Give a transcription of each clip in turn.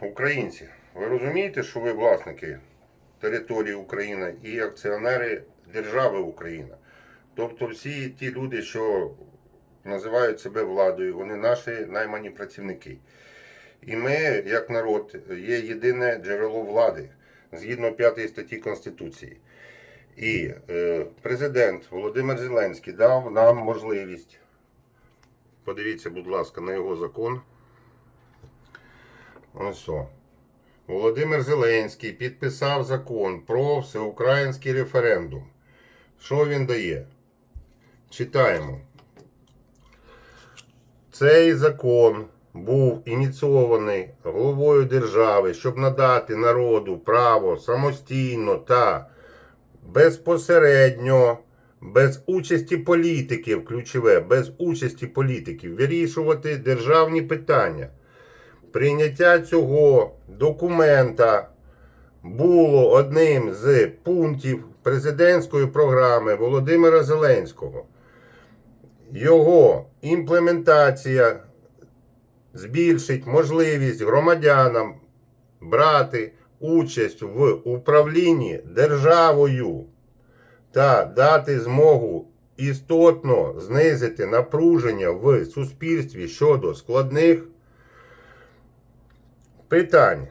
українці, ви розумієте, що ви власники території України і акціонери держави Україна. Тобто всі ті люди, що називають себе владою, вони наші наймані працівники. І ми, як народ, є єдине джерело влади згідно 5 статті Конституції. І е, президент Володимир Зеленський дав нам можливість. Подивіться, будь ласка, на його закон. Ось о. Володимир Зеленський підписав закон про всеукраїнський референдум. Що він дає? Читаємо. Цей закон був ініційований головою держави, щоб надати народу право самостійно та безпосередньо, без участі політиків, ключове, без участі політиків, вирішувати державні питання. Прийняття цього документа було одним з пунктів президентської програми Володимира Зеленського. Його імплементація збільшить можливість громадянам брати участь в управлінні державою та дати змогу істотно знизити напруження в суспільстві щодо складних питань.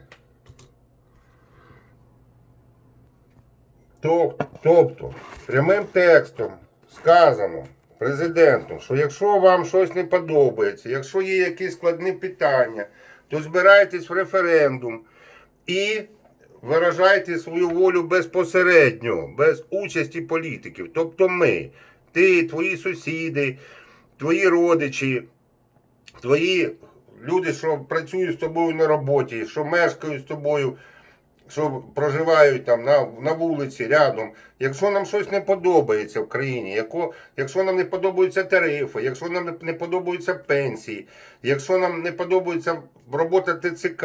Тобто, прямим текстом сказано президентом, що якщо вам щось не подобається, якщо є якісь складні питання, то збирайтесь в референдум і виражайте свою волю безпосередньо, без участі політиків. Тобто ми, ти, твої сусіди, твої родичі, твої люди, що працюють з тобою на роботі, що мешкають з тобою, що проживають там на, на вулиці рядом. Якщо нам щось не подобається в країні, яко, якщо нам не подобаються тарифи, якщо нам не, подобаються пенсії, якщо нам не подобається робота ТЦК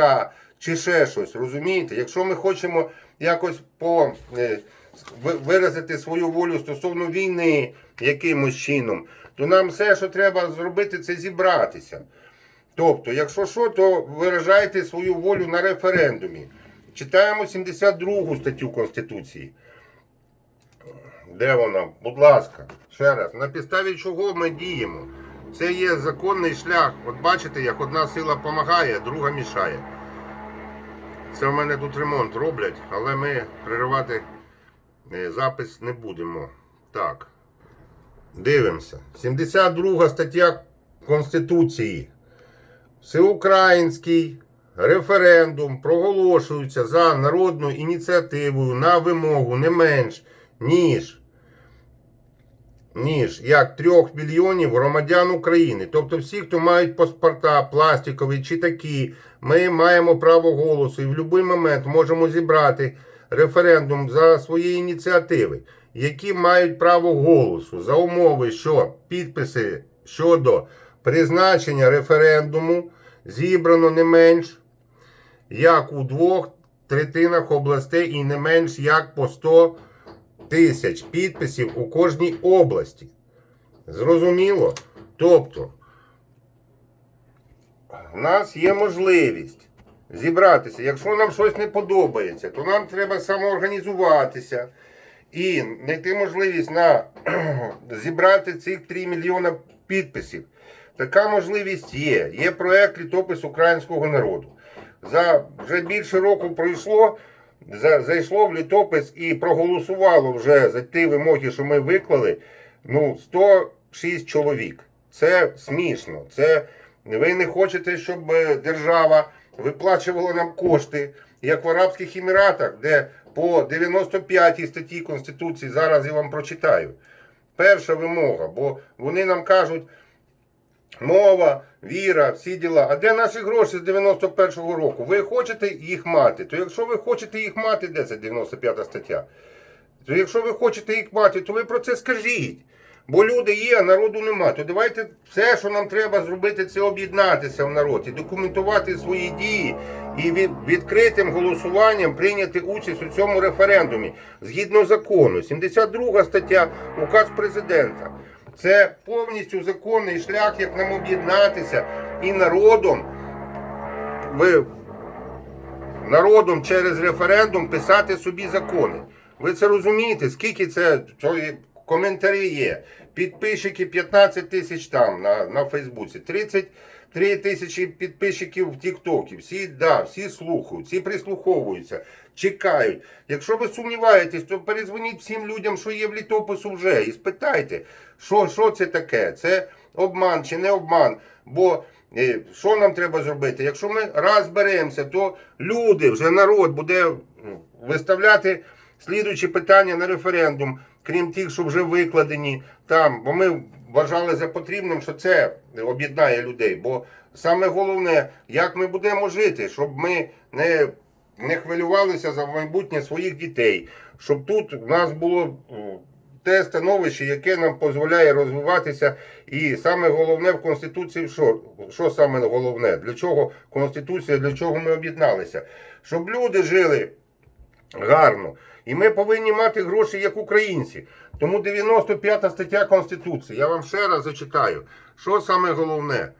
чи ще щось, розумієте? Якщо ми хочемо якось по, е, виразити свою волю стосовно війни якимось чином, то нам все, що треба зробити, це зібратися. Тобто, якщо що, то виражайте свою волю на референдумі. Читаємо 72 статтю Конституції. Де вона? Будь ласка, ще раз. На підставі чого ми діємо? Це є законний шлях. От бачите, як одна сила допомагає, друга мішає. Це в мене тут ремонт роблять, але ми приривати е, запис не будемо. Так. Дивимося. 72 стаття Конституції. Всеукраїнський референдум проголошується за народною ініціативою на вимогу не менш ніж, ніж як 3 мільйонів громадян України. Тобто всі, хто мають паспорта, пластикові чи такі, ми маємо право голосу і в будь-який момент можемо зібрати референдум за свої ініціативи, які мають право голосу за умови, що підписи щодо призначення референдуму зібрано не менш як у двох третинах областей і не менш як по 100 тисяч підписів у кожній області. Зрозуміло? Тобто, в нас є можливість зібратися. Якщо нам щось не подобається, то нам треба самоорганізуватися і знайти можливість на зібрати цих 3 мільйона підписів. Така можливість є. Є проект літопис українського народу. За вже більше року пройшло, за, зайшло в літопис і проголосувало вже за ті вимоги, що ми виклали. Ну, 106 чоловік. Це смішно. Це ви не хочете, щоб е, держава виплачувала нам кошти, як в Арабських Еміратах, де по 95 статті Конституції зараз я вам прочитаю. Перша вимога, бо вони нам кажуть. Мова, віра, всі діла. А де наші гроші з 91-го року? Ви хочете їх мати? То якщо ви хочете їх мати, де це 95 стаття? То якщо ви хочете їх мати, то ви про це скажіть. Бо люди є, а народу нема. То давайте все, що нам треба зробити, це об'єднатися в народі, документувати свої дії і від, відкритим голосуванням прийняти участь у цьому референдумі згідно закону. 72 стаття, указ президента. Це повністю законний шлях, як нам об'єднатися і народом ви народом через референдум писати собі закони. Ви це розумієте? Скільки це коментарі є? Підписчики 15 тисяч там на, на Фейсбуці, 33 тисячі підписчиків в Тіктокі. Всі да, всі слухають, всі прислуховуються, чекають. Якщо ви сумніваєтесь, то перезвоніть всім людям, що є в літопису вже, і спитайте, що, що це таке? Це обман чи не обман? Бо е, що нам треба зробити? Якщо ми раз беремося, то люди, вже народ буде виставляти слідуючі питання на референдум, крім тих, що вже викладені там. Бо ми вважали за потрібним, що це об'єднає людей. Бо саме головне, як ми будемо жити, щоб ми не, не хвилювалися за майбутнє своїх дітей, щоб тут в нас було. Те становище, яке нам дозволяє розвиватися, і саме головне в Конституції, що, що саме головне? Для чого Конституція, для чого ми об'єдналися? Щоб люди жили гарно. І ми повинні мати гроші як українці. Тому 95 стаття Конституції. Я вам ще раз зачитаю, що саме головне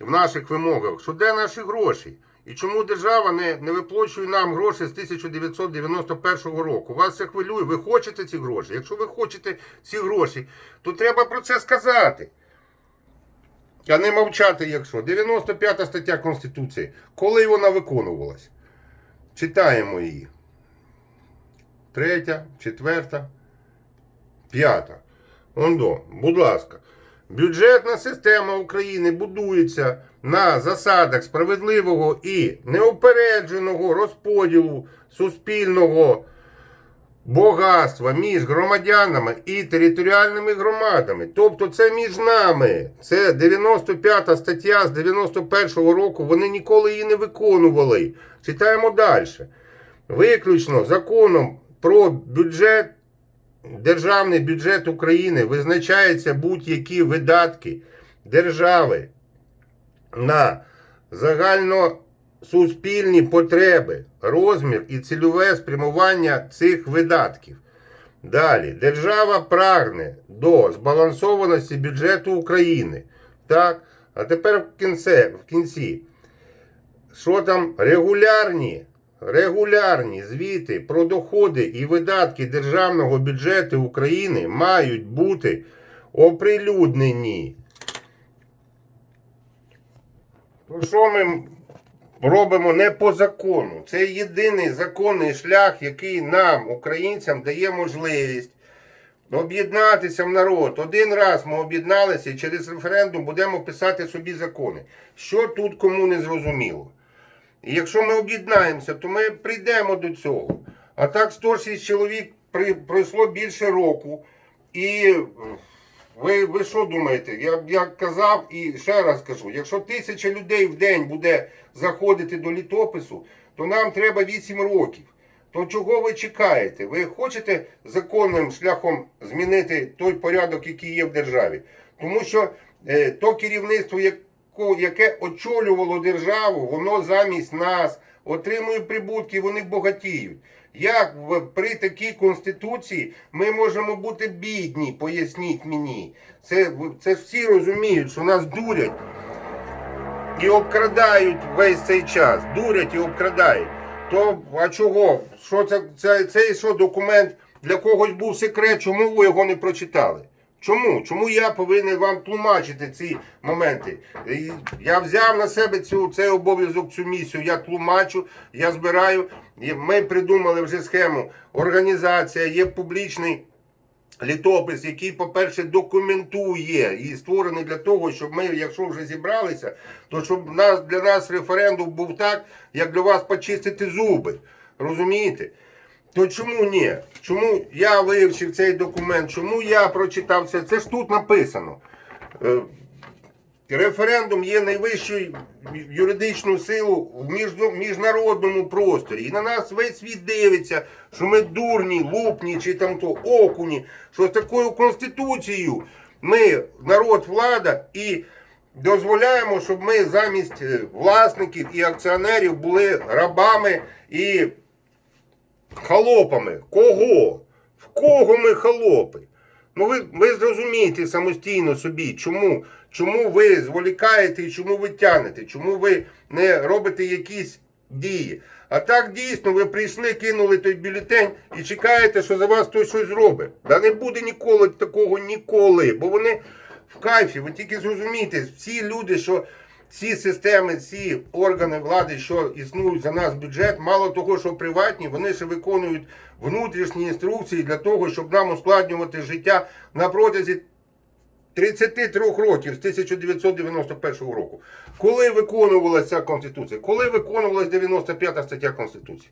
в наших вимогах, що де наші гроші? І чому держава не, не виплачує нам гроші з 1991 року? Вас це хвилює. Ви хочете ці гроші? Якщо ви хочете ці гроші, то треба про це сказати. А не мовчати, якщо. 95 стаття Конституції. Коли вона виконувалась? Читаємо її. Третя, четверта, п'ята. Ондо, будь ласка. Бюджетна система України будується на засадах справедливого і неупередженого розподілу суспільного багатства між громадянами і територіальними громадами. Тобто це між нами. Це 95 стаття з 91-го року. Вони ніколи її не виконували. Читаємо далі. Виключно законом про бюджет, державний бюджет України визначаються будь-які видатки держави на загальносуспільні потреби, розмір і цільове спрямування цих видатків. Далі, держава прагне до збалансованості бюджету України. Так, а тепер в кінці, в кінці. Що там регулярні, регулярні звіти про доходи і видатки державного бюджету України мають бути оприлюднені. Ну, що ми робимо не по закону? Це єдиний законний шлях, який нам, українцям, дає можливість об'єднатися в народ. Один раз ми об'єдналися і через референдум будемо писати собі закони. Що тут кому не зрозуміло? І якщо ми об'єднаємося, то ми прийдемо до цього. А так 106 чоловік пройшло більше року. І е, ви, ви що думаєте? Я, я казав і ще раз кажу: якщо тисяча людей в день буде заходити до літопису, то нам треба 8 років. То чого ви чекаєте? Ви хочете законним шляхом змінити той порядок, який є в державі? Тому що е, то керівництво, яко, яке очолювало державу, воно замість нас отримує прибутки, вони багатіють. Як при такій конституції ми можемо бути бідні? Поясніть мені. Це, це всі розуміють, що нас дурять і обкрадають весь цей час. Дурять і обкрадають. То а чого? Що це, це, цей що документ для когось був секрет? Чому ви його не прочитали? Чому? Чому я повинен вам тлумачити ці моменти? Я взяв на себе цю, цей обов'язок, цю місію. Я тлумачу, я збираю. Ми придумали вже схему. Організація, є публічний літопис, який, по-перше, документує і створений для того, щоб ми, якщо вже зібралися, то щоб нас, для нас референдум був так, як для вас почистити зуби. Розумієте? То чому ні? Чому я вивчив цей документ? Чому я прочитав це? Це ж тут написано. Е, Референдум є найвищою юридичною силу в міжнародному просторі. І на нас весь світ дивиться, що ми дурні, лупні чи там то окуні, що з такою конституцією ми народ, влада і дозволяємо, щоб ми замість е, власників і акціонерів були рабами і холопами. Кого? В кого ми холопи? Ну ви, ви зрозумієте самостійно собі, чому, чому ви зволікаєте і чому ви тянете, чому ви не робите якісь діє. А так дійсно ви прийшли, кинули той бюлетень і чекаєте, що за вас хтось щось зробить. Да не буде ніколи такого ніколи. Бо вони в кайфі, ви тільки зрозумієте, всі люди, що ці системи, ці органи влади, що існують за нас бюджет, мало того, що приватні, вони ще виконують внутрішні інструкції для того, щоб нам ускладнювати життя на протязі 33 років з 1991 року. Коли виконувалася Конституція? Коли виконувалася 95 стаття Конституції?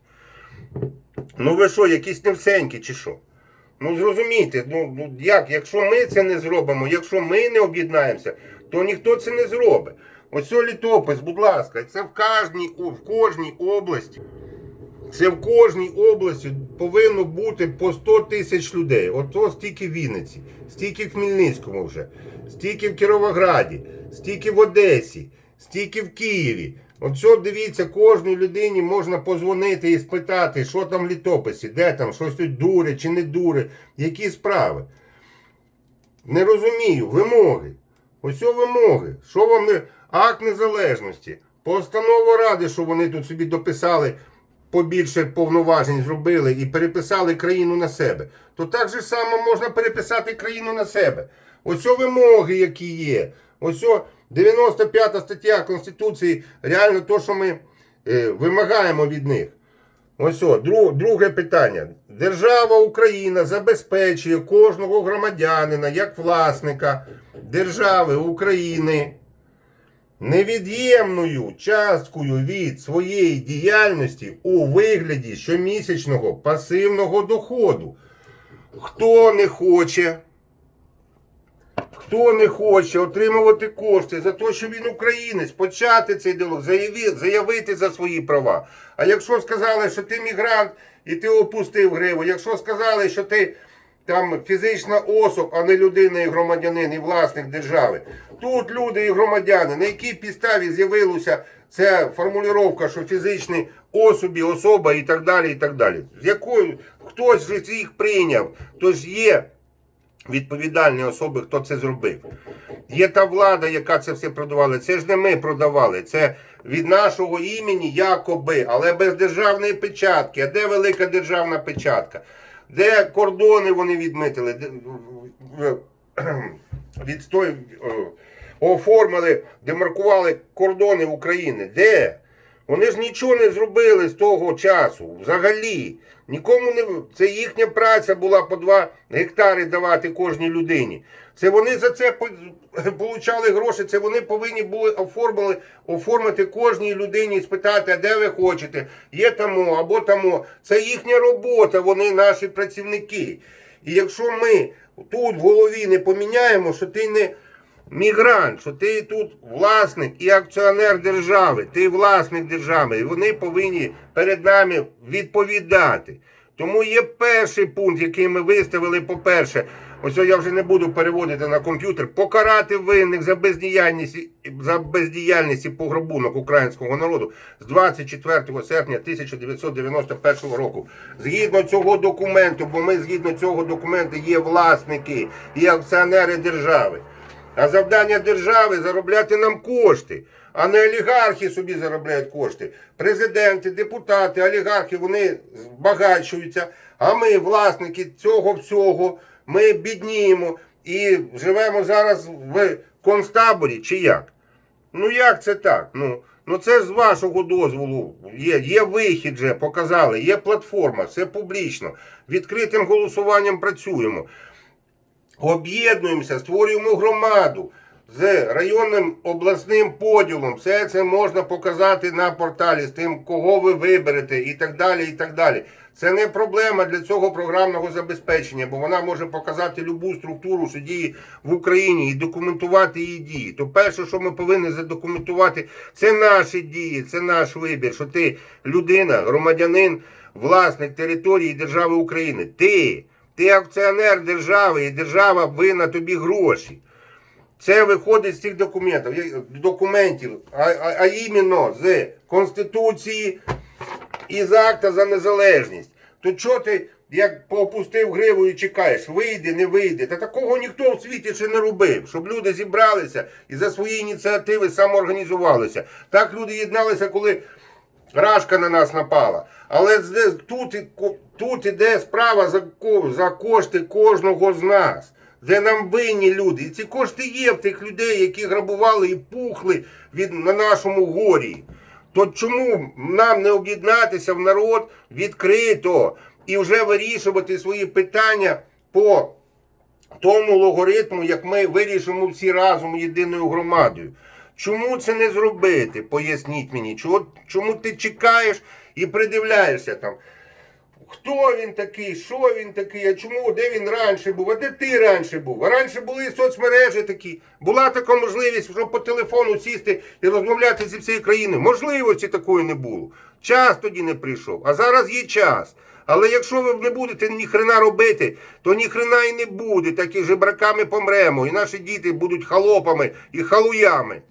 Ну ви що, якісь невсенькі чи що? Ну зрозумійте, ну, ну як, якщо ми це не зробимо, якщо ми не об'єднаємося, то ніхто це не зробить. Ось літопис, будь ласка, це в кожній, в кожній області. Це в кожній області повинно бути по 100 тисяч людей. Ото стільки в Вінниці, стільки в Хмельницькому вже, стільки в Кіровограді, стільки в Одесі, стільки в Києві. Оце дивіться, кожній людині можна позвонити і спитати, що там в літописі, де там, щось тут дуре чи не дуре, які справи. Не розумію, вимоги. Ось вимоги. Що вам не акт незалежності? Постанова ради, що вони тут собі дописали, побільше повноважень зробили і переписали країну на себе. То так же само можна переписати країну на себе. Ось вимоги, які є. Ось о 95 стаття Конституції, реально то, що ми е, вимагаємо від них. Ось друге питання. Держава Україна забезпечує кожного громадянина як власника держави України невід'ємною часткою від своєї діяльності у вигляді щомісячного пасивного доходу. Хто не хоче, хто не хоче отримувати кошти за те, що він українець, почати цей діалог, заявити за свої права. А якщо сказали, що ти мігрант і ти опустив гриву, якщо сказали, що ти там фізична особа, а не людина і громадянин, і власник держави. Тут люди і громадяни, на якій підставі з'явилася ця формулювання, що фізичні особі, особа і так далі. і так далі. З якою хтось з їх прийняв, тож є відповідальні особи, хто це зробив. Є та влада, яка це все продавала. Це ж не ми продавали. Це від нашого імені якоби, але без державної печатки. А де велика державна печатка? Де кордони вони відмитили? Де, відстой, оформили, демаркували кордони України. Де? Вони ж нічого не зробили з того часу. Взагалі. Нікому не це їхня праця була по 2 гектари давати кожній людині. Це вони за це по- получали гроші. Це вони повинні були оформили, оформити кожній людині і спитати, а де ви хочете, є тому або тому. Це їхня робота, вони наші працівники. І якщо ми тут в голові не поміняємо, що ти не мігрант, що ти тут власник і акціонер держави, ти власник держави, і вони повинні перед нами відповідати. Тому є перший пункт, який ми виставили, по-перше, ось я вже не буду переводити на комп'ютер, покарати винних за бездіяльність, за бездіяльність і пограбунок українського народу з 24 серпня 1991 року. Згідно цього документу, бо ми згідно цього документу є власники і акціонери держави. А завдання держави заробляти нам кошти, а не олігархи собі заробляють кошти. Президенти, депутати, олігархи вони збагачуються, а ми, власники цього всього, ми бідніємо і живемо зараз в концтаборі чи як? Ну як це так? Ну, ну це ж з вашого дозволу є, є вихід же, показали, є платформа, все публічно. Відкритим голосуванням працюємо об'єднуємося, створюємо громаду з районним обласним поділом. Все це можна показати на порталі з тим, кого ви виберете, і так далі. і так далі. Це не проблема для цього програмного забезпечення, бо вона може показати любу структуру, що діє в Україні, і документувати її дії. То перше, що ми повинні задокументувати, це наші дії, це наш вибір. Що ти людина, громадянин, власник території держави України. Ти. Ти акціонер держави, і держава винна тобі гроші. Це виходить з цих документів, документів, а, а, а іменно з Конституції і з акта за незалежність. То чого ти як поопустив гриву і чекаєш, вийде, не вийде? Та такого ніхто в світі ще не робив, щоб люди зібралися і за свої ініціативи самоорганізувалися. Так люди єдналися, коли Рашка на нас напала. Але тут, тут іде справа за, за кошти кожного з нас, де нам винні люди. І ці кошти є в тих людей, які грабували і пухли від, на нашому горі. То чому нам не об'єднатися в народ відкрито і вже вирішувати свої питання по тому логаритму, як ми вирішимо всі разом єдиною громадою. Чому це не зробити? Поясніть мені. Чого, чому ти чекаєш і придивляєшся там? Хто він такий, що він такий, а чому, де він раніше був, а де ти раніше був? А раніше були соцмережі такі. Була така можливість, щоб по телефону сісти і розмовляти зі всією країною. Можливості такої не було. Час тоді не прийшов, а зараз є час. Але якщо ви не будете ні хрена робити, то ні хрена і не буде. Так і жебраками помремо, і наші діти будуть халопами і халуями.